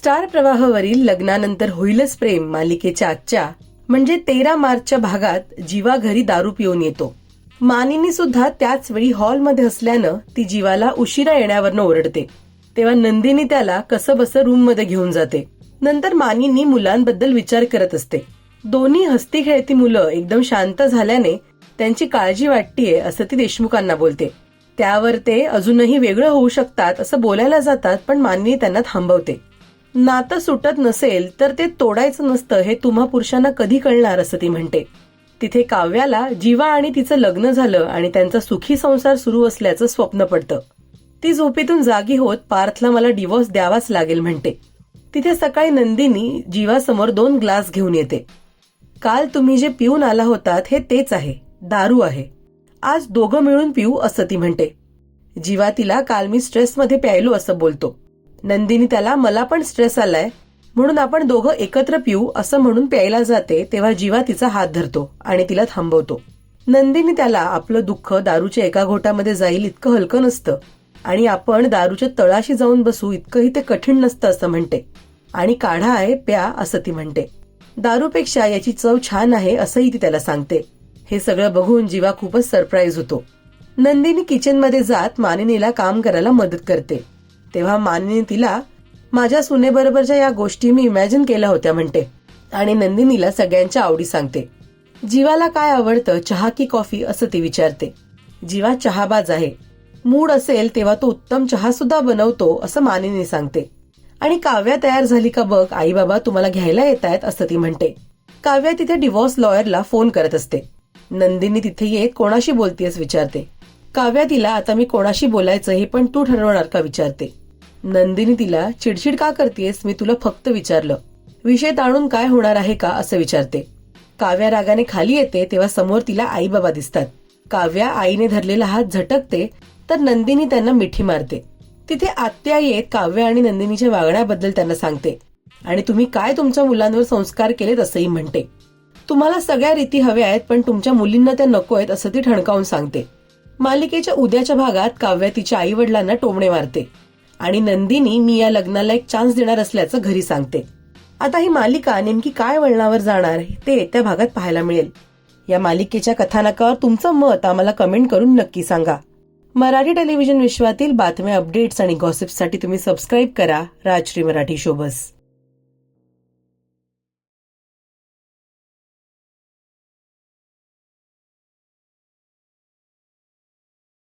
Star प्रवाहावरील लग्नानंतर होईलच प्रेम मालिकेच्या आजच्या म्हणजे तेरा मार्चच्या भागात जीवा घरी दारू पिऊन येतो. मानिनी सुद्धा त्याच वेळी हॉलमध्ये असल्यानं ती जीवाला उशिरा येण्यावरनं ओरडते. तेव्हा नंदिनी त्याला कसं बसं रूममध्ये घेऊन जाते. नंतर मानिनी मुलांबद्दल विचार करत असते. दोन्ही हस्ती खेळती मुलं एकदम शांत झाल्याने त्यांची काळजी वाटतीये असं ती देशमुखांना बोलते. त्यावर ते अजूनही वेगळं होऊ शकतात असं बोलायला जातात पण मानिनी त्यांना थांबवते. नातं सुटत नसेल तर ते तोडायचं नसतं हे तुम्हा पुरुषांना कधी कळणार असं ती म्हणते. तिथे काव्याला जीवा आणि तिचं लग्न झालं आणि त्यांचा सुखी संसार सुरू असल्याचं स्वप्न पडतं. ती झोपेतून जागी होत पार्थला मला डिवोर्स द्यावाच लागेल म्हणते. तिथे सकाळी नंदिनी जीवासमोर दोन ग्लास घेऊन येते. काल तुम्ही जे पिऊन आला होतात हे तेच आहे दारू आहे. आज दोघं मिळून पिऊ असं ती म्हणते. जीवा तिला काल मी स्ट्रेसमध्ये प्यायलो असं बोलतो. नंदिनी त्याला मला पण स्ट्रेस आलाय. म्हणून आपण दोघं एकत्र पिऊ असं म्हणून प्यायला जाते तेव्हा जीवा तिचा हात धरतो आणि तिला थांबवतो. नंदिनी त्याला आपलं दुःख दारूच्या एका घोटामध्ये जाईल इतकं हलकं नसतं. आणि आपण दारूच्या तळाशी जाऊन बसू इतकंही ते कठीण नसतं असं म्हणते. आणि काढा आहे प्या असं ती म्हणते. दारूपेक्षा याची चव छान आहे असंही ती त्याला सांगते. हे सगळं बघून जीवा खूपच सरप्राईज होतो. नंदिनी किचनमध्ये जात मानिनीला काम करायला मदत करते. तेव्हा मानिनी तिला माझ्या सुनेबरोबरच्या या गोष्टी मी इमॅजिन केल्या होत्या म्हणते. आणि नंदिनीला सगळ्यांच्या आवडी सांगते. जीवाला काय आवडतं चहा की कॉफी असं ती विचारते. जीवा चहाबाज आहे. मूड असेल तेव्हा तो उत्तम चहा सुद्धा बनवतो असं मानिनी सांगते. आणि काव्या तयार झाली का बघ आई बाबा तुम्हाला घ्यायला येत आहेत असं ती म्हणते. काव्या तिथे डिवॉर्स लॉयरला फोन करत असते. नंदिनी तिथे येत कोणाशी बोलतीयस विचारते. काव्या तिला आता मी कोणाशी बोलायचं हे पण तू ठरवणार का विचारते? नंदिनी तिला चिडचिड का करतेस मी तुला फक्त विचारलं. विषय ताणून काय होणार आहे का? असं विचारते. काव्या रागाने खाली येते तेव्हा समोर तिला आई बाबा दिसतात. काव्या आईने धरलेला हात झटकते तर नंदिनी त्यांना मिठी मारते. तिथे आत्या येत काव्य आणि नंदिनीच्या वागण्याबद्दल त्यांना सांगते. आणि तुम्ही काय तुमच्या मुलांवर संस्कार केलेत असंही म्हणते. तुम्हाला सगळ्या रीती हव्या आहेत पण तुमच्या मुलींना त्या नको आहेत असं ती ठणकावून सांगते. मालिकेच्या उद्याच्या भागात काव्या तिच्या आई वडिलांना टोमणे मारते. आणि नंदिनी मी या लग्नाला एक चान्स देणार असल्याचं घरी सांगते. आता ही मालिका नेमकी काय वळणावर जाणार ते येत्या भागात पाहायला मिळेल. या मालिकेच्या कथानकावर तुमचं मत आम्हाला कमेंट करून नक्की सांगा. मराठी टेलिव्हिजन विश्वातील बातम्या अपडेट्स आणि गॉसिप्ससाठी तुम्ही सबस्क्राईब करा. राजश्री मराठी शोबस.